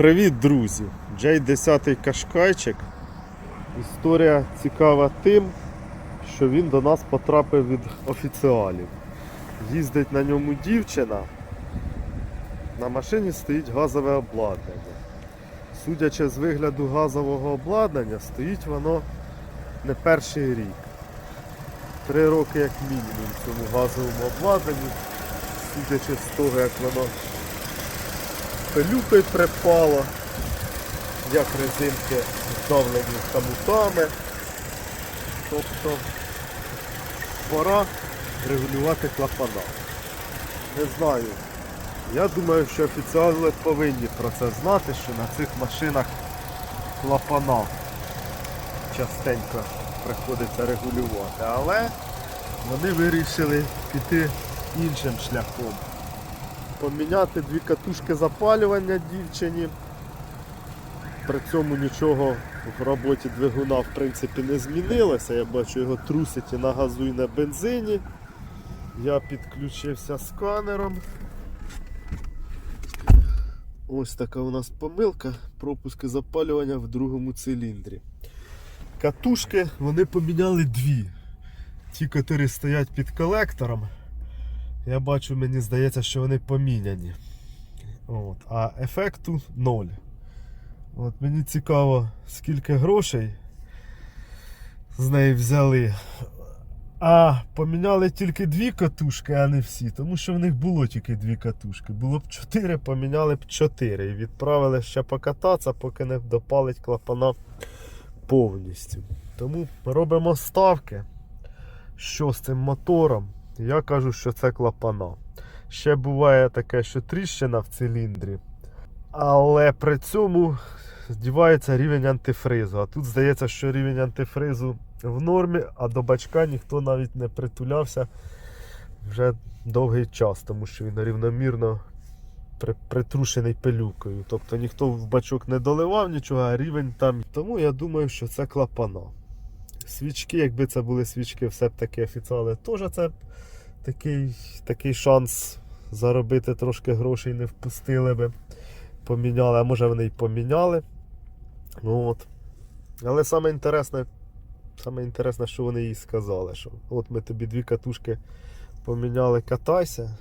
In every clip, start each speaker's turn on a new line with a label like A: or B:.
A: Привіт, друзі! J10 Кашкайчик. Історія цікава тим, що він до нас потрапив від офіціалів. Їздить на ньому дівчина. На машині стоїть газове обладнання. Судячи з вигляду газового обладнання, стоїть воно не перший рік. Три роки як мінімум цьому газовому обладнанню, судячи з того, як воно пилюкою припало, як резинки здавлені хамутами. Тобто пора регулювати клапана. Не знаю. Я думаю, що офіціали повинні про це знати, що на цих машинах клапана частенько приходиться регулювати. Але вони вирішили піти іншим шляхом поміняти дві катушки запалювання дівчині. При цьому нічого в роботі двигуна в принципі не змінилося. Я бачу його трусить і на газу, і на бензині. Я підключився сканером. Ось така у нас помилка. Пропуски запалювання в другому циліндрі. Катушки вони поміняли дві. Ті, які стоять під колектором. Я бачу, мені здається, що вони поміняні. От. А ефекту ноль. От Мені цікаво, скільки грошей з неї взяли. А поміняли тільки дві катушки, а не всі, тому що в них було тільки дві катушки. Було б чотири, поміняли б чотири. І відправили ще покататися, поки не допалить клапана повністю. Тому робимо ставки. Що з цим мотором? Я кажу, що це клапана. Ще буває таке, що тріщина в циліндрі, але при цьому здівається рівень антифризу. А тут здається, що рівень антифризу в нормі, а до бачка ніхто навіть не притулявся вже довгий час, тому що він рівномірно притрушений пилюкою. Тобто ніхто в бачок не доливав нічого, а рівень там. Тому я думаю, що це клапана. Свічки, якби це були свічки, все б таки офіціали, теж це такий, такий шанс заробити трошки грошей не впустили би. Поміняли, а може вони й поміняли. Ну, от. Але саме інтересне, саме інтересне, що вони їй сказали, що от ми тобі дві катушки поміняли, катайся.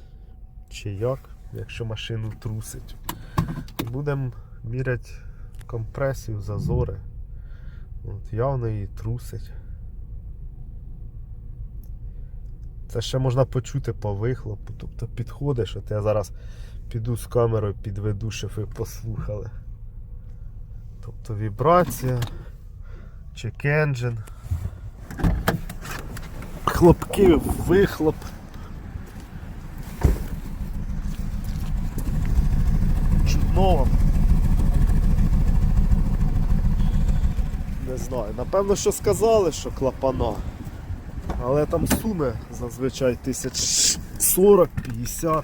A: Чи як, якщо машину трусить. Будемо міряти компресію, зазори. От, явно її трусить. Це ще можна почути по вихлопу. Тобто підходиш, от я зараз піду з камерою, підведу, щоб ви послухали. Тобто вібрація, check engine, хлопки, вихлоп. Чудново. Не знаю. Напевно, що сказали, що клапана. Але там суми зазвичай тисяч 40-50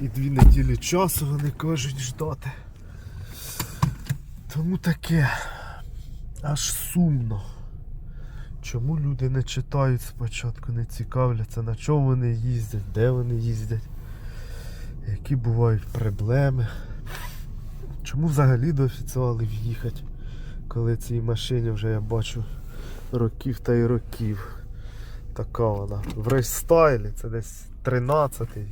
A: і дві неділі часу вони кажуть ждати. Тому таке аж сумно. Чому люди не читають спочатку, не цікавляться, на чому вони їздять, де вони їздять, які бувають проблеми. Чому взагалі до офіціалів їхати, коли цій машині вже я бачу років та й років. Така вона. В рейстайлі це десь 13-й,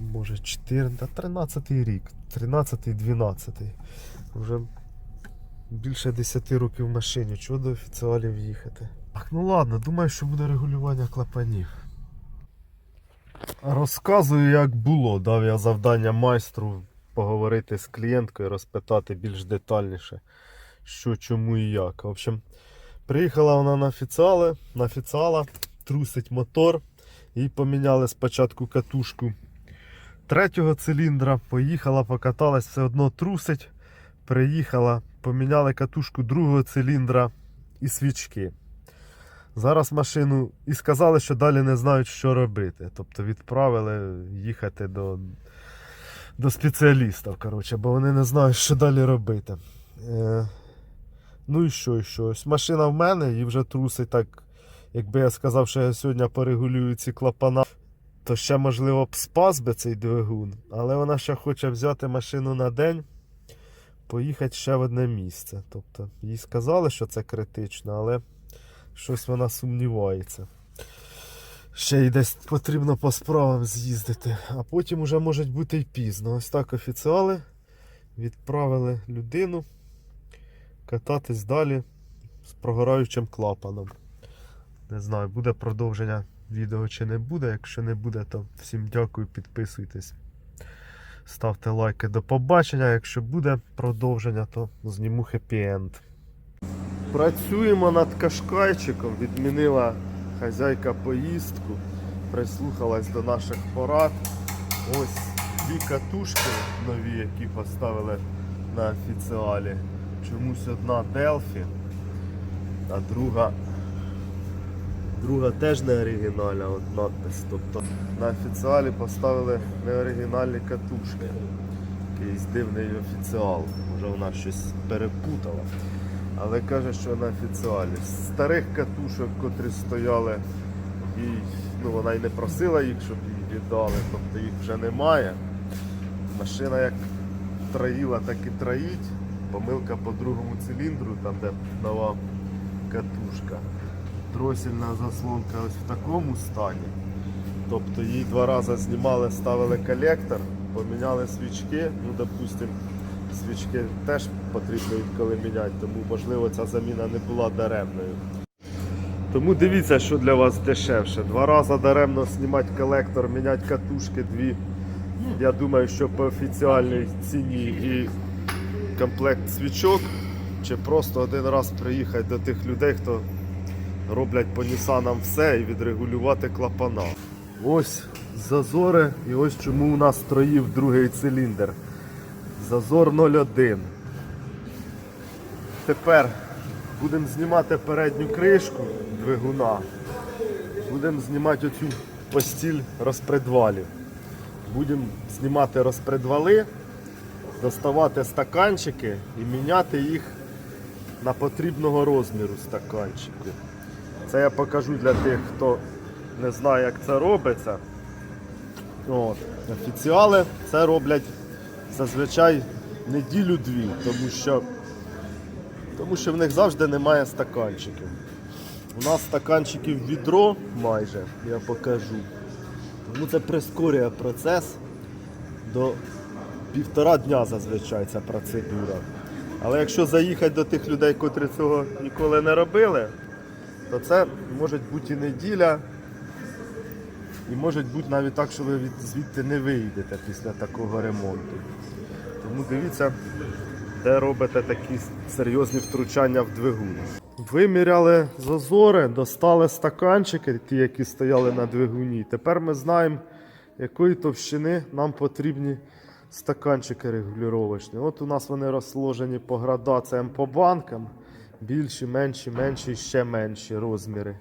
A: може 14, 13-й рік, 13-й, 12-й. Вже більше 10 років в машині. Чого до офіціалів їхати? Так, ну ладно, думаю, що буде регулювання клапанів. Розказую, як було. Дав я завдання майстру поговорити з клієнткою, розпитати більш детальніше, що, чому і як. В общем, Приїхала вона на офіціали, на офіціала, трусить мотор. Їй поміняли спочатку катушку третього циліндра, поїхала, покаталась, все одно трусить. Приїхала, поміняли катушку другого циліндра і свічки. Зараз машину і сказали, що далі не знають, що робити. Тобто відправили їхати до, до спеціалістів, коротше, бо вони не знають, що далі робити. Е, Ну і що, і що? Ось машина в мене і вже трусить так. Якби я сказав, що я сьогодні порегулюю ці клапана, то ще можливо б спас би цей двигун. Але вона ще хоче взяти машину на день, поїхати ще в одне місце. Тобто, їй сказали, що це критично, але щось вона сумнівається. Ще й десь потрібно по справам з'їздити, а потім уже може бути й пізно. Ось так офіціали відправили людину кататись далі з прогораючим клапаном. Не знаю, буде продовження відео чи не буде. Якщо не буде, то всім дякую, підписуйтесь. Ставте лайки до побачення. Якщо буде продовження, то зніму хеппі-енд. Працюємо над кашкайчиком. Відмінила хазяйка поїздку, прислухалась до наших порад. Ось дві катушки нові, які поставили на офіціалі. Чомусь одна Delphi, а друга Друга теж не оригінальна, от надпис. Тобто на офіціалі поставили неоригінальні катушки. Якийсь дивний офіціал. Може вона щось перепутала. Але каже, що на офіціалі. З старих катушок, котрі стояли, їй, ну, вона й не просила їх, щоб їй віддали, тобто їх вже немає. Машина як троїла, так і троїть. Помилка по другому циліндру, там де нова катушка дросільна заслонка ось в такому стані. Тобто її два рази знімали, ставили колектор, поміняли свічки. Ну, допустим, свічки теж потрібно інколи міняти, тому можливо ця заміна не була даремною. Тому дивіться, що для вас дешевше. Два рази даремно знімати колектор, міняти катушки дві. Я думаю, що по офіціальній ціні і комплект свічок, чи просто один раз приїхати до тих людей, хто роблять по Нісанам все і відрегулювати клапана. Ось зазори, і ось чому у нас троїв другий циліндр. Зазор 0,1. Тепер будемо знімати передню кришку двигуна. Будемо знімати оцю постіль розпредвалів. Будемо знімати розпредвали, доставати стаканчики і міняти їх на потрібного розміру стаканчики. Це я покажу для тих, хто не знає, як це робиться. От. Офіціали це роблять зазвичай неділю-дві, тому що, тому що в них завжди немає стаканчиків. У нас стаканчиків відро майже, я покажу. Тому це прискорює процес до півтора дня зазвичай ця процедура. Але якщо заїхати до тих людей, котрі цього ніколи не робили, то це може бути і неділя, і може бути навіть так, що ви звідти не вийдете після такого ремонту. Тому дивіться, де робите такі серйозні втручання в двигун. Виміряли зазори, достали стаканчики, ті, які стояли на двигуні. Тепер ми знаємо, якої товщини нам потрібні стаканчики регулювачні. От у нас вони розложені по градаціям по банкам. Більші, менші, менші і ще менші розміри.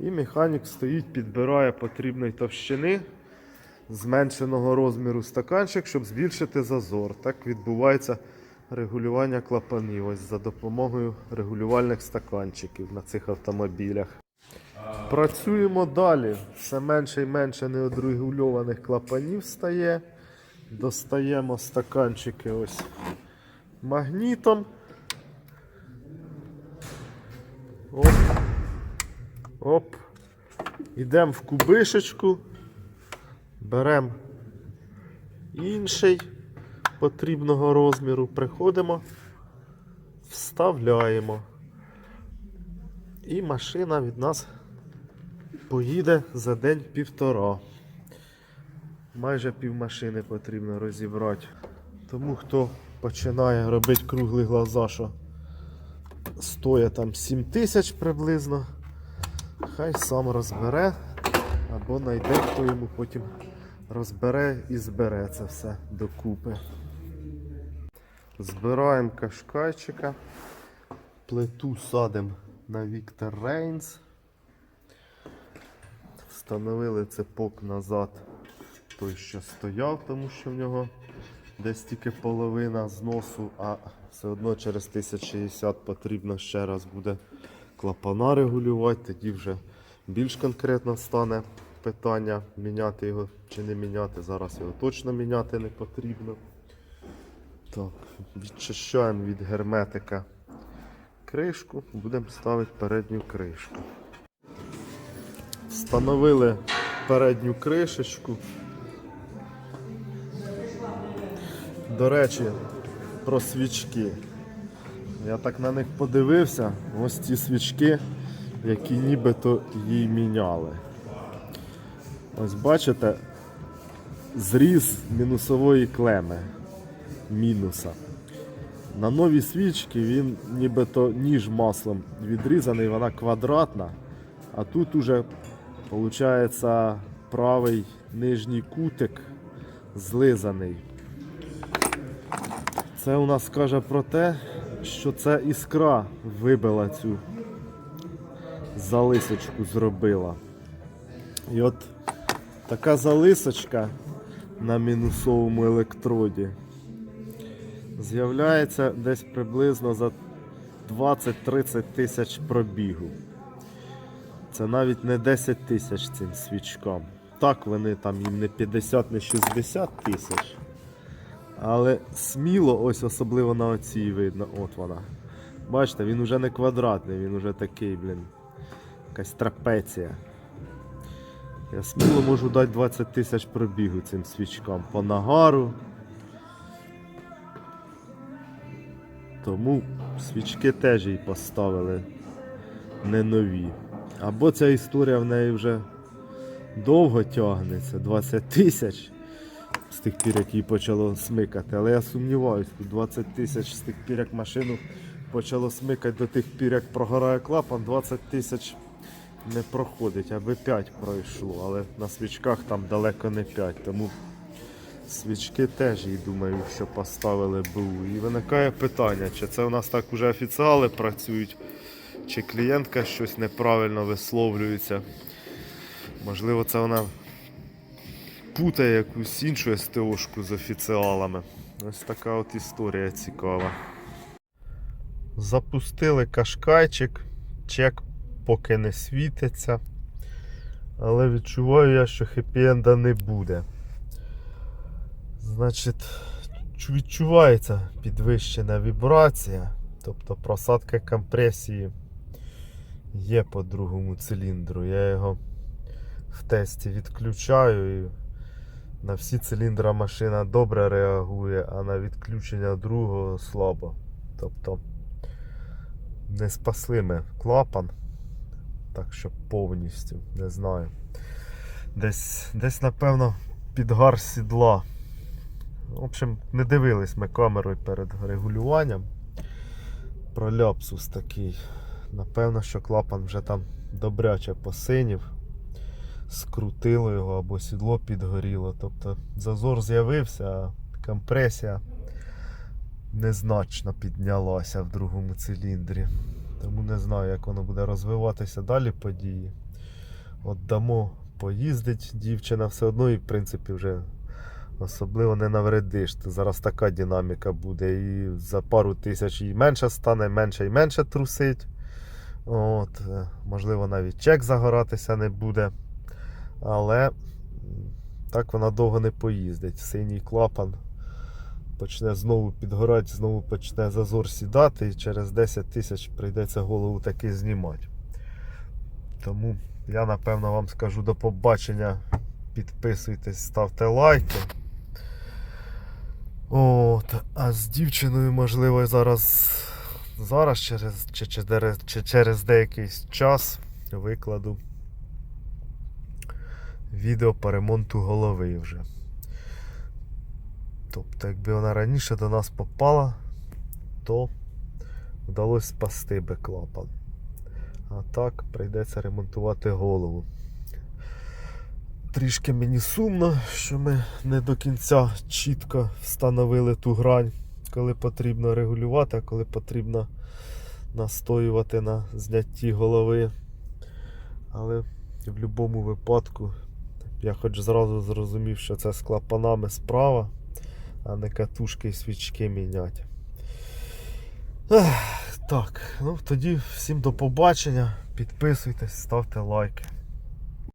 A: І механік стоїть, підбирає потрібної товщини зменшеного розміру стаканчик, щоб збільшити зазор. Так відбувається регулювання клапанів ось за допомогою регулювальних стаканчиків на цих автомобілях. Працюємо далі. Все менше і менше неодрегульованих клапанів стає. Достаємо стаканчики ось магнітом. Оп. Оп. Йдемо в кубишечку. Беремо інший потрібного розміру. Приходимо, вставляємо. І машина від нас поїде за день-півтора. Майже пів машини потрібно розібрати. Тому хто починає робити круглі глаза, що стоїть там 7 тисяч приблизно, хай сам розбере або знайде, хто йому потім розбере і збере це все докупи. Збираємо кашкайчика, плиту садимо на Віктор Рейнс. Встановили цепок назад той, що стояв, тому що в нього десь тільки половина зносу, а все одно через 1060 потрібно ще раз буде клапана регулювати, тоді вже більш конкретно стане питання міняти його чи не міняти. Зараз його точно міняти не потрібно. Так, відчищаємо від герметика кришку, будемо ставити передню кришку. Встановили передню кришечку. До речі, про свічки. Я так на них подивився, ось ці свічки, які нібито їй міняли. Ось бачите, зріз мінусової клеми мінуса. На новій свічці він нібито ніж маслом відрізаний, вона квадратна, а тут уже виходить правий нижній кутик злизаний. Це у нас каже про те, що це іскра вибила цю залисочку зробила. І от така залисочка на мінусовому електроді з'являється десь приблизно за 20-30 тисяч пробігу. Це навіть не 10 тисяч цим свічкам. Так, вони там їм не 50, не 60 тисяч. Але сміло, ось особливо на оцій видно, от вона. Бачите, він уже не квадратний, він уже такий, блін. Якась трапеція. Я сміло можу дати 20 тисяч пробігу цим свічкам по нагару. Тому свічки теж їй поставили не нові. Або ця історія в неї вже довго тягнеться, 20 тисяч з тих пір, як її почало смикати. Але я сумніваюся, 20 тисяч з тих пір, як машину почало смикати до тих пір, як прогорає клапан, 20 тисяч не проходить, аби 5 пройшло, але на свічках там далеко не 5. Тому свічки теж, я думаю, що поставили БУ. І виникає питання, чи це у нас так уже офіціали працюють, чи клієнтка щось неправильно висловлюється. Можливо, це вона путає якусь іншу СТОшку з офіціалами. Ось така от історія цікава. Запустили кашкайчик, чек поки не світиться. Але відчуваю я, що хеппі-енда не буде. Значить, відчувається підвищена вібрація, тобто просадка компресії є по другому циліндру. Я його в тесті відключаю і на всі циліндри машина добре реагує, а на відключення другого слабо. Тобто не спасли ми клапан. Так що повністю, не знаю. Десь, десь напевно, підгар сідла. В общем, не дивились ми камерою перед регулюванням. Про ляпсус такий. Напевно, що клапан вже там добряче посинів, скрутило його або сідло підгоріло. Тобто зазор з'явився, а компресія незначно піднялася в другому циліндрі. Тому не знаю, як воно буде розвиватися далі події. От дамо поїздить дівчина все одно і в принципі вже особливо не навредиш. Зараз така динаміка буде. І за пару тисяч і менше стане, менше і менше трусить. От, е, можливо, навіть чек загоратися не буде. Але так вона довго не поїздить. Синій клапан почне знову підгорати, знову почне зазор сідати, і через 10 тисяч прийдеться голову таки знімати. Тому я напевно вам скажу до побачення. Підписуйтесь, ставте лайки. От, а з дівчиною, можливо, зараз, зараз через, чи, чи, чи через деякий час викладу відео по ремонту голови вже. Тобто, якби вона раніше до нас попала, то вдалося спасти би клапан. А так прийдеться ремонтувати голову. Трішки мені сумно, що ми не до кінця чітко встановили ту грань, коли потрібно регулювати, а коли потрібно настоювати на знятті голови. Але в будь-якому випадку я хоч зразу зрозумів, що це з клапанами справа, а не катушки і свічки міняти. Так, ну тоді всім до побачення. Підписуйтесь, ставте лайки.